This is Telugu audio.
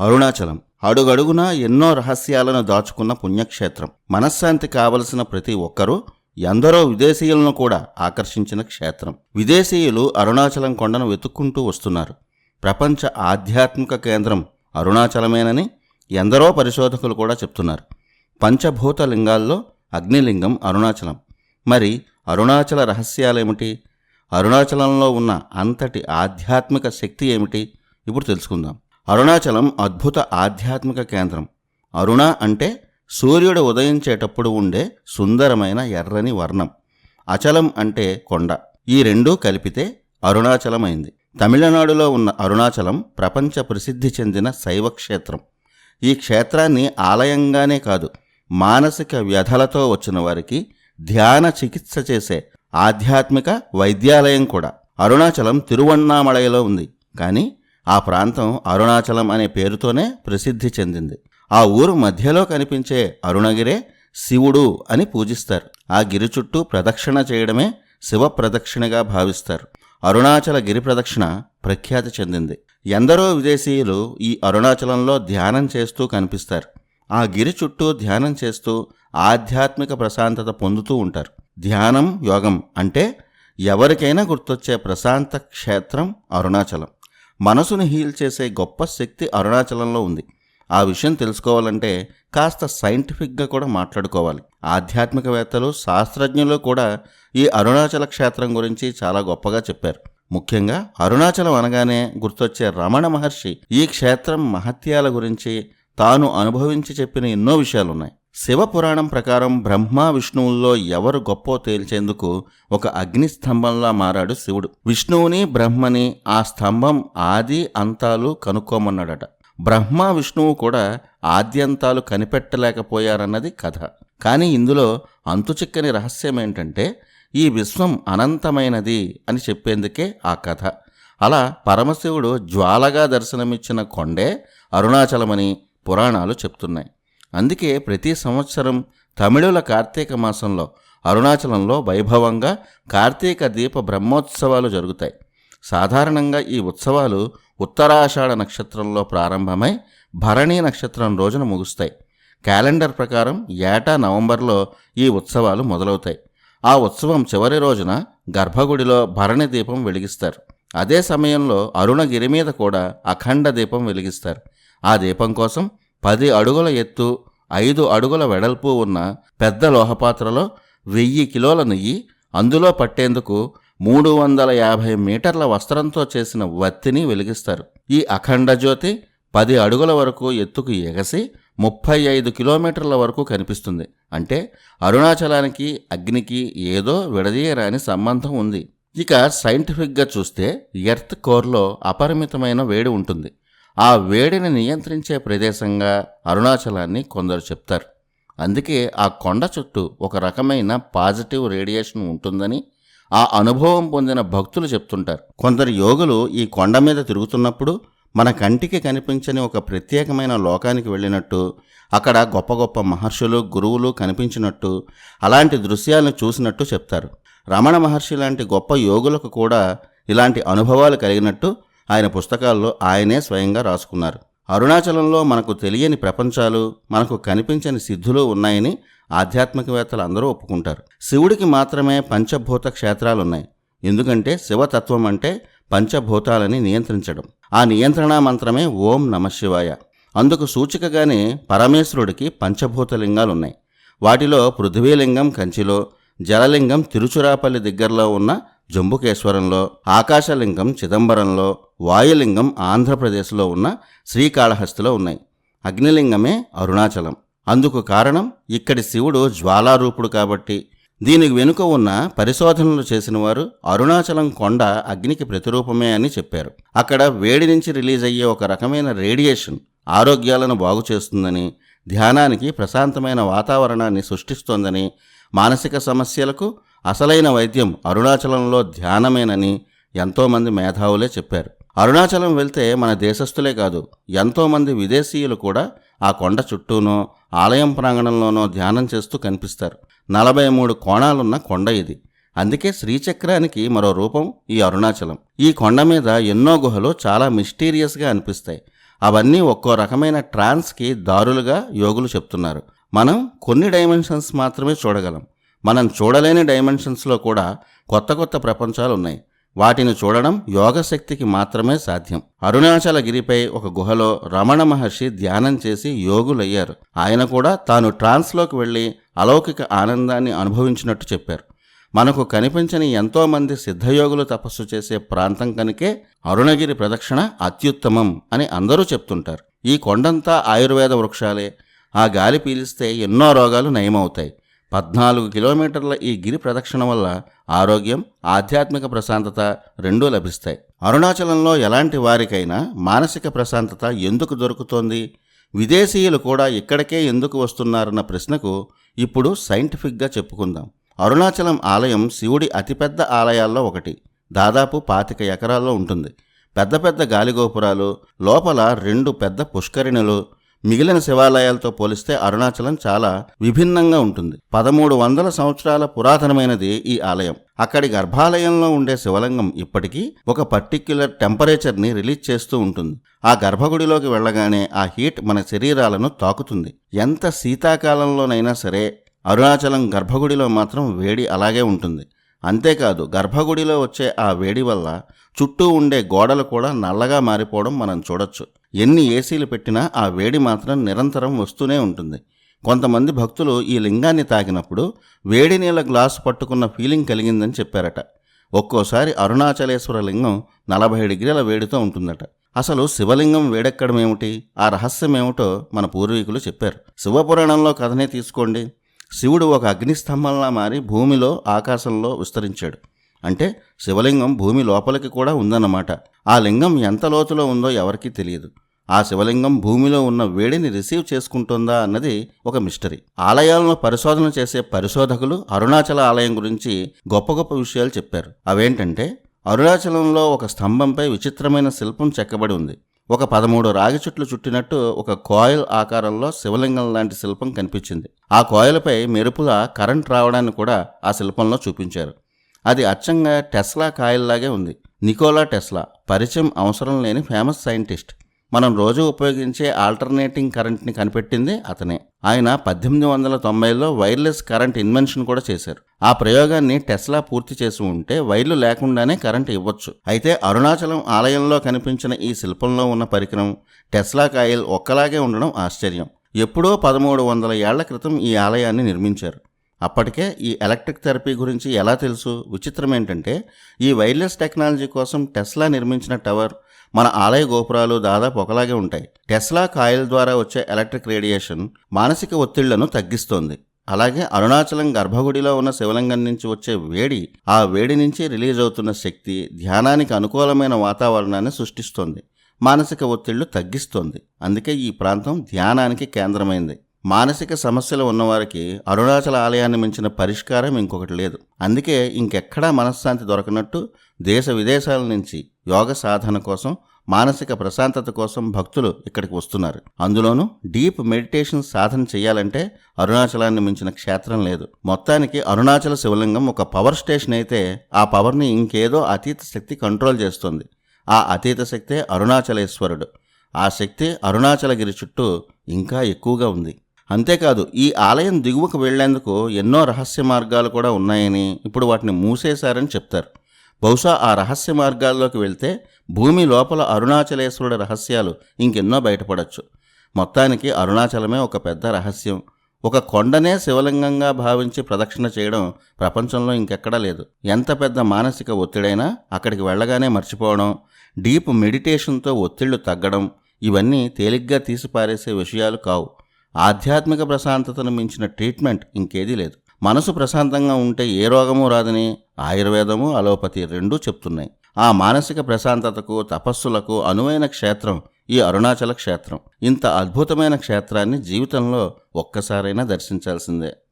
అరుణాచలం. అడుగడుగునా ఎన్నో రహస్యాలను దాచుకున్న పుణ్యక్షేత్రం. మనశ్శాంతి కావలసిన ప్రతి ఒక్కరూ ఎందరో విదేశీయులను కూడా ఆకర్షించిన క్షేత్రం. విదేశీయులు అరుణాచలం కొండను వెతుక్కుంటూ వస్తున్నారు. ప్రపంచ ఆధ్యాత్మిక కేంద్రం అరుణాచలమేనని ఎందరో పరిశోధకులు కూడా చెప్తున్నారు. పంచభూత లింగాల్లో అగ్నిలింగం అరుణాచలం. మరి అరుణాచల రహస్యాలేమిటి? అరుణాచలంలో ఉన్న అంతటి ఆధ్యాత్మిక శక్తి ఏమిటి? ఇప్పుడు తెలుసుకుందాం. అరుణాచలం అద్భుత ఆధ్యాత్మిక కేంద్రం. అరుణ అంటే సూర్యుడు ఉదయించేటప్పుడు ఉండే సుందరమైన ఎర్రని వర్ణం. అచలం అంటే కొండ. ఈ రెండూ కలిపితే అరుణాచలమైంది. తమిళనాడులో ఉన్న అరుణాచలం ప్రపంచ ప్రసిద్ధి చెందిన శైవ క్షేత్రం ఈ క్షేత్రాన్ని ఆలయంగానే కాదు మానసిక వ్యధలతో వచ్చిన వారికి ధ్యాన చికిత్స చేసే ఆధ్యాత్మిక వైద్యాలయం కూడా. అరుణాచలం తిరువన్నామలయలో ఉంది. కానీ ఆ ప్రాంతం అరుణాచలం అనే పేరుతోనే ప్రసిద్ధి చెందింది. ఆ ఊరు మధ్యలో కనిపించే అరుణగిరే శివుడు అని పూజిస్తారు. ఆ గిరి చుట్టూ ప్రదక్షిణ చేయడమే శివ ప్రదక్షిణగా భావిస్తారు. అరుణాచల గిరి ప్రదక్షిణ ప్రఖ్యాతి చెందింది. ఎందరో విదేశీయులు ఈ అరుణాచలంలో ధ్యానం చేస్తూ కనిపిస్తారు. ఆ గిరి చుట్టూ ధ్యానం చేస్తూ ఆధ్యాత్మిక ప్రశాంతత పొందుతూ ఉంటారు. ధ్యానం యోగం అంటే ఎవరికైనా గుర్తొచ్చే ప్రశాంత క్షేత్రం అరుణాచలం. మనసును హీల్ చేసే గొప్ప శక్తి అరుణాచలంలో ఉంది. ఆ విషయం తెలుసుకోవాలంటే కాస్త సైంటిఫిక్గా కూడా మాట్లాడుకోవాలి. ఆధ్యాత్మికవేత్తలు శాస్త్రజ్ఞులు కూడా ఈ అరుణాచల క్షేత్రం గురించి చాలా గొప్పగా చెప్పారు. ముఖ్యంగా అరుణాచలం అనగానే గుర్తొచ్చే రమణ మహర్షి ఈ క్షేత్రం మహత్యాల గురించి తాను అనుభవించి చెప్పిన ఎన్నో విషయాలున్నాయి. శివ పురాణం ప్రకారం బ్రహ్మ విష్ణువుల్లో ఎవరు గొప్పో తేల్చేందుకు ఒక అగ్ని స్తంభంలా మారాడు శివుడు. విష్ణువుని బ్రహ్మని ఆ స్తంభం ఆది అంతాలు కనుక్కోమన్నాడట. బ్రహ్మ విష్ణువు కూడా ఆద్యంతాలు కనిపెట్టలేకపోయారన్నది కథ. కానీ ఇందులో అంతుచిక్కని రహస్యం ఏంటంటే ఈ విశ్వం అనంతమైనది అని చెప్పేందుకే ఆ కథ. అలా పరమశివుడు జ్వాలగా దర్శనమిచ్చిన కొండే అరుణాచలమని పురాణాలు చెప్తున్నాయి. అందుకే ప్రతి సంవత్సరం తమిళుల కార్తీక మాసంలో అరుణాచలంలో వైభవంగా కార్తీక దీప బ్రహ్మోత్సవాలు జరుగుతాయి. సాధారణంగా ఈ ఉత్సవాలు ఉత్తరాషాఢ నక్షత్రంలో ప్రారంభమై భరణి నక్షత్రం రోజున ముగుస్తాయి. క్యాలెండర్ ప్రకారం ఏటా నవంబర్లో ఈ ఉత్సవాలు మొదలవుతాయి. ఆ ఉత్సవం చివరి రోజున గర్భగుడిలో భరణి దీపం వెలిగిస్తారు. అదే సమయంలో అరుణగిరి మీద కూడా అఖండ దీపం వెలిగిస్తారు. ఆ దీపం కోసం పది అడుగుల ఎత్తు ఐదు అడుగుల వెడల్పు ఉన్న పెద్ద లోహపాత్రలో వెయ్యి కిలోల నెయ్యి అందులో పట్టేందుకు మూడు వందల యాభై మీటర్ల వస్త్రంతో చేసిన వత్తిని వెలిగిస్తారు. ఈ అఖండ జ్యోతి పది అడుగుల వరకు ఎత్తుకు ఎగసి ముప్పై ఐదు కిలోమీటర్ల వరకు కనిపిస్తుంది. అంటే అరుణాచలానికి అగ్నికి ఏదో విడదీయరాని సంబంధం ఉంది. ఇక సైంటిఫిక్గా చూస్తే ఎర్త్ కోర్లో అపరిమితమైన వేడి ఉంటుంది. ఆ వేడిని నియంత్రించే ప్రదేశంగా అరుణాచలాన్ని కొందరు చెప్తారు. అందుకే ఆ కొండ చుట్టూ ఒక రకమైన పాజిటివ్ రేడియేషన్ ఉంటుందని ఆ అనుభవం పొందిన భక్తులు చెప్తుంటారు. కొందరు యోగులు ఈ కొండ మీద తిరుగుతున్నప్పుడు మన కంటికి కనిపించని ఒక ప్రత్యేకమైన లోకానికి వెళ్ళినట్టు అక్కడ గొప్ప గొప్ప మహర్షులు గురువులు కనిపించినట్టు అలాంటి దృశ్యాలను చూసినట్టు చెప్తారు. రమణ మహర్షి లాంటి గొప్ప యోగులకు కూడా ఇలాంటి అనుభవాలు కలిగినట్టు ఆయన పుస్తకాల్లో ఆయనే స్వయంగా రాసుకున్నారు. అరుణాచలంలో మనకు తెలియని ప్రపంచాలు మనకు కనిపించని సిద్ధులు ఉన్నాయని ఆధ్యాత్మికవేత్తలు అందరూ ఒప్పుకుంటారు. శివుడికి మాత్రమే పంచభూత క్షేత్రాలున్నాయి. ఎందుకంటే శివతత్వం అంటే పంచభూతాలని నియంత్రించడం. ఆ నియంత్రణ మంత్రమే ఓం నమశివాయ అందుకు సూచికగానే పరమేశ్వరుడికి పంచభూతలింగాలున్నాయి. వాటిలో పృథ్వీలింగం కంచిలో జలలింగం తిరుచురాపల్లి దగ్గరలో ఉన్న జంబుకేశ్వరంలో ఆకాశలింగం చిదంబరంలో వాయులింగం ఆంధ్రప్రదేశ్లో ఉన్న శ్రీకాళహస్తిలో ఉన్నాయి. అగ్నిలింగమే అరుణాచలం. అందుకు కారణం ఇక్కడి శివుడు జ్వాలారూపుడు కాబట్టి. దీనికి వెనుక ఉన్న పరిశోధనలు చేసిన వారు అరుణాచలం కొండ అగ్నికి ప్రతిరూపమే అని చెప్పారు. అక్కడ వేడి నుంచి రిలీజ్ అయ్యే ఒక రకమైన రేడియేషన్ ఆరోగ్యాలను బాగు చేస్తుందని ధ్యానానికి ప్రశాంతమైన వాతావరణాన్ని సృష్టిస్తోందని మానసిక సమస్యలకు అసలైన వైద్యం అరుణాచలంలో ధ్యానమేనని ఎంతోమంది మేధావులే చెప్పారు. అరుణాచలం వెళ్తే మన దేశస్థులే కాదు ఎంతోమంది విదేశీయులు కూడా ఆ కొండ చుట్టూనో ఆలయం ప్రాంగణంలోనో ధ్యానం చేస్తూ కనిపిస్తారు. నలభై మూడు కోణాలున్న కొండ ఇది. అందుకే శ్రీచక్రానికి మరో రూపం ఈ అరుణాచలం. ఈ కొండ మీద ఎన్నో గుహలు చాలా మిస్టీరియస్గా అనిపిస్తాయి. అవన్నీ ఒక్కో రకమైన ట్రాన్స్కి దారులుగా యోగులు చెప్తున్నారు. మనం కొన్ని డైమెన్షన్స్ మాత్రమే చూడగలం. మనం చూడలేని డైమెన్షన్స్లో కూడా కొత్త కొత్త ప్రపంచాలు ఉన్నాయి వాటిని చూడడం యోగశక్తికి మాత్రమే సాధ్యం. అరుణాచలగిరిపై ఒక గుహలో రమణ మహర్షి ధ్యానం చేసి యోగులయ్యారు. ఆయన కూడా తాను ట్రాన్స్లోకి వెళ్ళి అలౌకిక ఆనందాన్ని అనుభవించినట్టు చెప్పారు. మనకు కనిపించని ఎంతోమంది సిద్ధయోగులు తపస్సు చేసే ప్రాంతం కనుకే అరుణగిరి ప్రదక్షిణ అత్యుత్తమం అని అందరూ చెప్తుంటారు. ఈ కొండంతా ఆయుర్వేద వృక్షాలే. ఆ గాలి పీలిస్తే ఎన్నో రోగాలు నయమవుతాయి. పద్నాలుగు కిలోమీటర్ల ఈ గిరి ప్రదక్షిణ వల్ల ఆరోగ్యం ఆధ్యాత్మిక ప్రశాంతత రెండూ లభిస్తాయి. అరుణాచలంలో ఎలాంటి వారికైనా మానసిక ప్రశాంతత ఎందుకు దొరుకుతోంది? విదేశీయులు కూడా ఇక్కడికే ఎందుకు వస్తున్నారన్న ప్రశ్నకు ఇప్పుడు సైంటిఫిక్గా చెప్పుకుందాం. అరుణాచలం ఆలయం శివుడి అతిపెద్ద ఆలయాల్లో ఒకటి. దాదాపు పాతిక ఎకరాల్లో ఉంటుంది. పెద్ద పెద్ద గాలిగోపురాలు లోపల రెండు పెద్ద పుష్కరిణులు మిగిలిన శివాలయాలతో పోలిస్తే అరుణాచలం చాలా విభిన్నంగా ఉంటుంది. పదమూడు వందల సంవత్సరాల పురాతనమైనది ఈ ఆలయం. అక్కడి గర్భాలయంలో ఉండే శివలింగం ఇప్పటికీ ఒక పర్టిక్యులర్ టెంపరేచర్ని రిలీజ్ చేస్తూ ఉంటుంది. ఆ గర్భగుడిలోకి వెళ్ళగానే ఆ హీట్ మన శరీరాలను తాకుతుంది. ఎంత శీతాకాలంలోనైనా సరే అరుణాచలం గర్భగుడిలో మాత్రం వేడి అలాగే ఉంటుంది. అంతేకాదు గర్భగుడిలో వచ్చే ఆ వేడి వల్ల చుట్టూ ఉండే గోడలు కూడా నల్లగా మారిపోవడం మనం చూడొచ్చు. ఎన్ని ఏసీలు పెట్టినా ఆ వేడి మాత్రం నిరంతరం వస్తూనే ఉంటుంది. కొంతమంది భక్తులు ఈ లింగాన్ని తాకినప్పుడు వేడి నీళ్ళ గ్లాసు పట్టుకున్న ఫీలింగ్ కలిగిందని చెప్పారట. ఒక్కోసారి అరుణాచలేశ్వర లింగం నలభై డిగ్రీల వేడితో ఉంటుందట. అసలు శివలింగం వేడెక్కడమేమిటి? ఆ రహస్యం ఏమిటో మన పూర్వీకులు చెప్పారు. శివపురాణంలో కథనే తీసుకోండి. శివుడు ఒక అగ్నిస్తంభంలా మారి భూమిలో ఆకాశంలో విస్తరించాడు. అంటే శివలింగం భూమి లోపలికి కూడా ఉందన్నమాట. ఆ లింగం ఎంత లోతులో ఉందో ఎవరికీ తెలియదు. ఆ శివలింగం భూమిలో ఉన్న వేడిని రిసీవ్ చేసుకుంటుందా అన్నది ఒక మిస్టరీ. ఆలయాలను పరిశోధన చేసే పరిశోధకులు అరుణాచల ఆలయం గురించి గొప్ప గొప్ప విషయాలు చెప్పారు. అవేంటంటే అరుణాచలంలో ఒక స్తంభంపై విచిత్రమైన శిల్పం చెక్కబడి ఉంది. ఒక పదమూడు రాగి చుట్లు చుట్టినట్టు ఒక కాయిల్ ఆకారంలో శివలింగం లాంటి శిల్పం కనిపించింది. ఆ కాయిల్పై మెరుపుల కరెంట్ రావడాన్ని కూడా ఆ శిల్పంలో చూపించారు. అది అచ్చంగా టెస్లా కాయిల్లాగే ఉంది. నికోలా టెస్లా పరిచయం అవసరం లేని ఫేమస్ సైంటిస్ట్. మనం రోజు ఉపయోగించే ఆల్టర్నేటింగ్ కరెంట్ని కనిపెట్టింది అతనే. ఆయన పద్దెనిమిది వందల తొంభైలో వైర్లెస్ కరెంట్ ఇన్వెన్షన్ కూడా చేశారు. ఆ ప్రయోగాన్ని టెస్లా పూర్తి చేసి ఉంటే వైర్లు లేకుండానే కరెంట్ ఇవ్వచ్చు. అయితే అరుణాచలం ఆలయంలో కనిపించిన ఈ శిల్పంలో ఉన్న పరికరం టెస్లా కాయిల్ ఒక్కలాగే ఉండడం ఆశ్చర్యం. ఎప్పుడో పదమూడు వందల ఏళ్ళ క్రితం ఈ ఆలయాన్ని నిర్మించారు. అప్పటికే ఈ ఎలక్ట్రిక్ థెరపీ గురించి ఎలా తెలుసు? విచిత్రం ఏంటంటే ఈ వైర్లెస్ టెక్నాలజీ కోసం టెస్లా నిర్మించిన టవర్ మన ఆలయ గోపురాలు దాదాపు ఒకలాగే ఉంటాయి. టెస్లా కాయిల్ ద్వారా వచ్చే ఎలక్ట్రిక్ రేడియేషన్ మానసిక ఒత్తిళ్ళను తగ్గిస్తోంది. అలాగే అరుణాచలం గర్భగుడిలో ఉన్న శివలింగం నుంచి వచ్చే వేడి ఆ వేడి నుంచి రిలీజ్ అవుతున్న శక్తి ధ్యానానికి అనుకూలమైన వాతావరణాన్ని సృష్టిస్తోంది. మానసిక ఒత్తిళ్ళు తగ్గిస్తోంది. అందుకే ఈ ప్రాంతం ధ్యానానికి కేంద్రమైంది. మానసిక సమస్యలు ఉన్నవారికి అరుణాచల ఆలయాన్ని మించిన పరిష్కారం ఇంకొకటి లేదు. అందుకే ఇంకెక్కడా మనశ్శాంతి దొరకనట్టు దేశ విదేశాల నుంచి యోగ సాధన కోసం మానసిక ప్రశాంతత కోసం భక్తులు ఇక్కడికి వస్తున్నారు. అందులోనూ డీప్ మెడిటేషన్ సాధన చేయాలంటే అరుణాచలాన్ని మించిన క్షేత్రం లేదు. మొత్తానికి అరుణాచల శివలింగం ఒక పవర్ స్టేషన్ అయితే ఆ పవర్ని ఇంకేదో అతీత శక్తి కంట్రోల్ చేస్తుంది. ఆ అతీత శక్తే అరుణాచలేశ్వరుడు. ఆ శక్తి అరుణాచలగిరి చుట్టూ ఇంకా ఎక్కువగా ఉంది. అంతేకాదు ఈ ఆలయం దిగువకు వెళ్ళేందుకు ఎన్నో రహస్య మార్గాలు కూడా ఉన్నాయని ఇప్పుడు వాటిని మూసేశారని చెప్తారు. బహుశా ఆ రహస్య మార్గాల్లోకి వెళ్తే భూమి లోపల అరుణాచలేశ్వరుడి రహస్యాలు ఇంకెన్నో బయటపడచ్చు. మొత్తానికి అరుణాచలమే ఒక పెద్ద రహస్యం. ఒక కొండనే శివలింగంగా భావించి ప్రదక్షిణ చేయడం ప్రపంచంలో ఇంకెక్కడా లేదు. ఎంత పెద్ద మానసిక ఒత్తిడైనా అక్కడికి వెళ్ళగానే మర్చిపోవడం డీప్ మెడిటేషన్తో ఒత్తిళ్ళు తగ్గడం ఇవన్నీ తేలిగ్గా తీసిపారేసే విషయాలు కావు. ఆధ్యాత్మిక ప్రశాంతతను మించిన ట్రీట్మెంట్ ఇంకేదీ లేదు. మనసు ప్రశాంతంగా ఉంటే ఏ రోగము రాదని ఆయుర్వేదము అలోపతి రెండూ చెప్తున్నాయి. ఆ మానసిక ప్రశాంతతకు తపస్సులకు అనువైన క్షేత్రం ఈ అరుణాచల క్షేత్రం. ఇంత అద్భుతమైన క్షేత్రాన్ని జీవితంలో ఒక్కసారైనా దర్శించాల్సిందే.